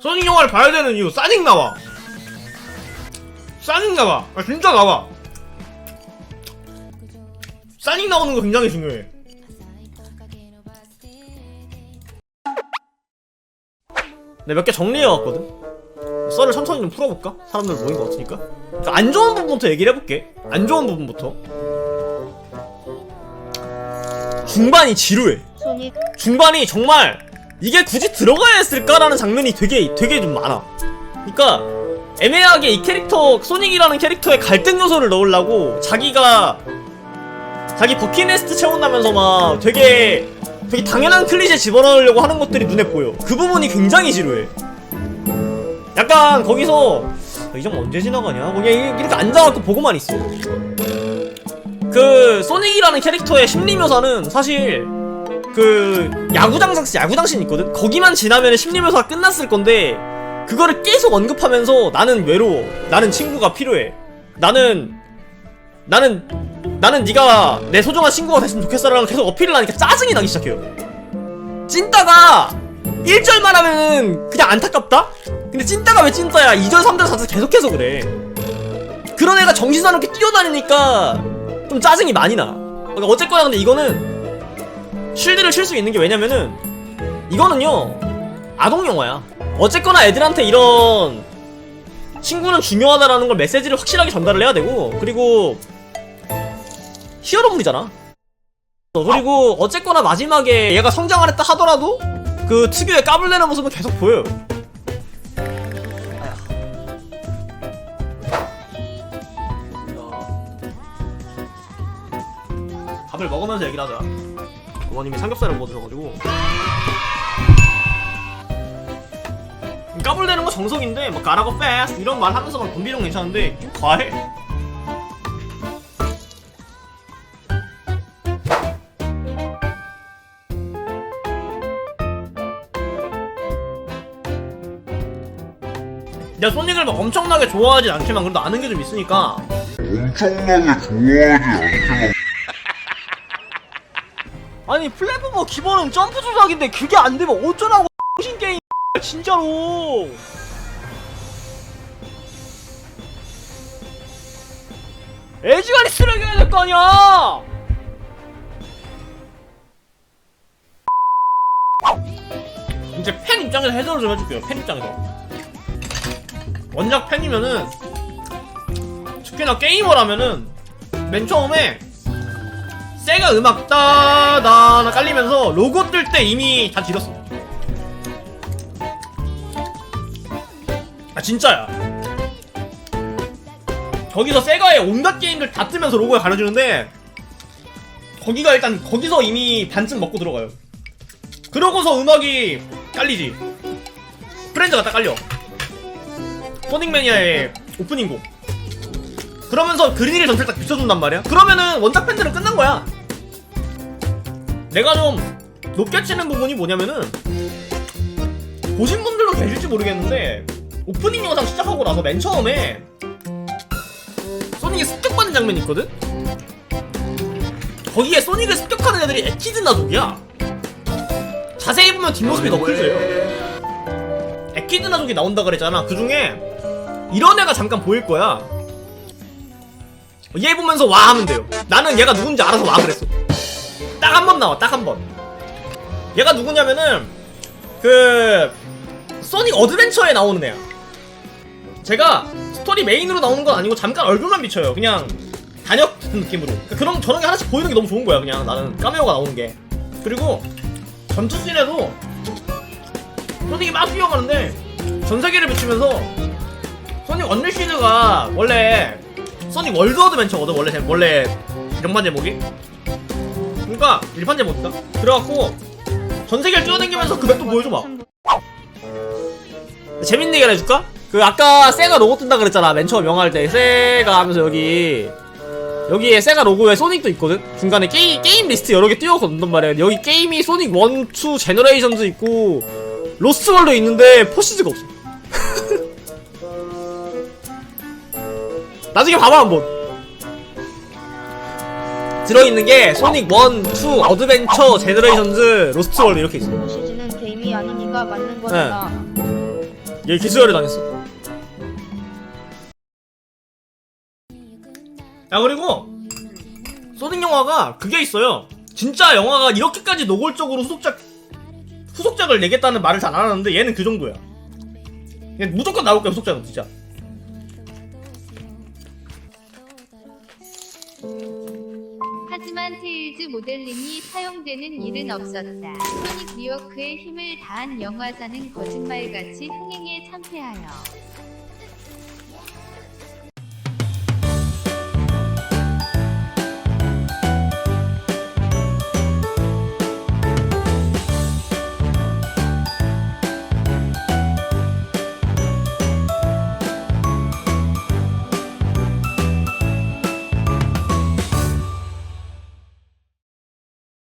소닉 영화를 봐야 되는 이유 싸닉 나와 싸닉 나와 아 진짜 나와 싸닉 나오는 거 굉장히 중요해 네, 몇개 정리해왔거든? 썰을 천천히 좀 풀어볼까? 사람들 모인 것 같으니까. 그안 좋은 부분부터 얘기를 해볼게. 안 좋은 부분부터. 중반이 지루해. 중반이 정말 이게 굳이 들어가야 했을까라는 장면이 되게 되게 좀 많아. 그러니까 애매하게 이 캐릭터 소닉이라는 캐릭터의 갈등 요소를 넣으려고 자기가 자기 버킷리스트 채운다면서 막 되게 되게 당연한 클리셰 집어넣으려고 하는 것들이 눈에 보여. 그 부분이 굉장히 지루해. 약간 거기서 이 점 언제 지나가냐? 그냥 이렇게 앉아갖고 보고만 있어. 그 소닉이라는 캐릭터의 심리 묘사는 사실 그 야구장 장씨 야구장 씬 있거든? 거기만 지나면 심리 묘사가 끝났을 건데 그거를 계속 언급하면서 나는 외로워. 나는 친구가 필요해. 나는 나는 나는 네가 내 소중한 친구가 됐으면 좋겠어라고 계속 어필을 하니까 짜증이 나기 시작해요. 찐따가 1절만 하면은 그냥 안타깝다? 근데 찐따가 왜 찐따야? 2절 3절 4절 계속해서 그래. 그런 애가 정신 사납게 뛰어다니니까 좀 짜증이 많이 나. 그러니까 어쨌거나 근데 이거는 쉴드를 칠 수 있는 게 왜냐면은 이거는요 아동 영화야. 어쨌거나 애들한테 이런 친구는 중요하다라는 걸 메시지를 확실하게 전달을 해야 되고 그리고 히어로물이잖아. 그리고 어쨌거나 마지막에 얘가 성장을 했다 하더라도 그 특유의 까불대는 모습은 계속 보여요. 밥을 먹으면서 얘기를 하자. 어머님이 삼겹살을 먹어주셔가지고. 까불대는 거 정석인데 뭐 가라고 패스 이런 말 하면서 막 덤비는 건 괜찮은데 좀 과해? 내가 소닉을 막 엄청나게 좋아하진 않지만 그래도 아는 게 좀 있으니까. 엄청나게 좋아하지 않지만 아니 플랫포머 기본은 점프 조작인데 그게 안 되면 어쩌라고 신 게임 진짜로. 애지간히 쓰레기 해야 될 거 아니야. 이제 팬 입장에서 해설을 좀 해줄게요 팬 입장에서. 원작 팬이면은 특히나 게이머라면은 맨 처음에 세가 음악 따다나 깔리면서 로고 뜰 때 이미 다 지렸어. 아 진짜야. 거기서 세가의 온갖 게임들 다 뜨면서 로고에 가려주는데 거기가 일단 거기서 이미 반쯤 먹고 들어가요. 그러고서 음악이 깔리지. 프렌즈가 딱 깔려. 소닉 매니아의 오프닝 곡. 그러면서 그린힐 전체를 딱 비춰준단 말이야. 그러면은 원작 팬들은 끝난 거야. 내가 좀 높게 치는 부분이 뭐냐면은 보신 분들도 계실지 모르겠는데 오프닝 영상 시작하고 나서 맨 처음에 소닉이 습격받는 장면이 있거든? 거기에 소닉을 습격하는 애들이 에키드 나족이야. 자세히 보면 뒷모습이 너클져요. 에키드 나족이 나온다 그랬잖아. 그 중에 이런 애가 잠깐 보일 거야. 얘 보면서 와 하면 돼요. 나는 얘가 누군지 알아서 와 그랬어. 딱 한 번 나와, 딱 한 번. 얘가 누구냐면은 그 소닉 어드벤처에 나오는 애야. 제가 스토리 메인으로 나오는 건 아니고 잠깐 얼굴만 비춰요. 그냥 단역 같은 느낌으로. 그러니까 그런 저런 게 하나씩 보이는 게 너무 좋은 거야. 그냥 나는 까메오가 나오는 게. 그리고 전투씬에도 소닉이 막 뛰어가는데 전세계를 비추면서 소닉 언리시드가 원래 소닉 월드 어드벤처거든 원래 제, 원래 영판 제목이 그러니까 일판 제목이다. 그래갖고 전 세계를 뛰어다니면서 그 맵도 보여줘 봐. 재밌는 얘기 하나 해줄까? 그 아까 세가 로고 뜬다 그랬잖아. 맨 처음 영화할 때. 세가 하면서 여기 여기에 세가 로고에 소닉도 있거든? 중간에 게임, 게임 리스트 여러 개 띄워서 넣는단 말이야. 여기 게임이 소닉 1, 2 제너레이션즈 있고 로스트월도 있는데 포시즈가 없어. 나중에 봐봐 한번 들어있는 게 소닉 1, 2, 어드벤처, 제너레이션즈, 로스트월드 이렇게 있어 시즌은 게임이 아니니까 맞는 거잖아 얘 기수열에 당했어. 야 그리고 소닉 영화가 그게 있어요. 진짜 영화가 이렇게까지 노골적으로 후속작 후속작을 내겠다는 말을 잘 안 하는데 얘는 그 정도야. 얘 무조건 나올 거야 후속작은 진짜 하지만 테일즈 모델링이 사용되는 일은 없었다. 소닉 리워크의 힘을 다한 영화사는 거짓말같이 흥행에 참패하여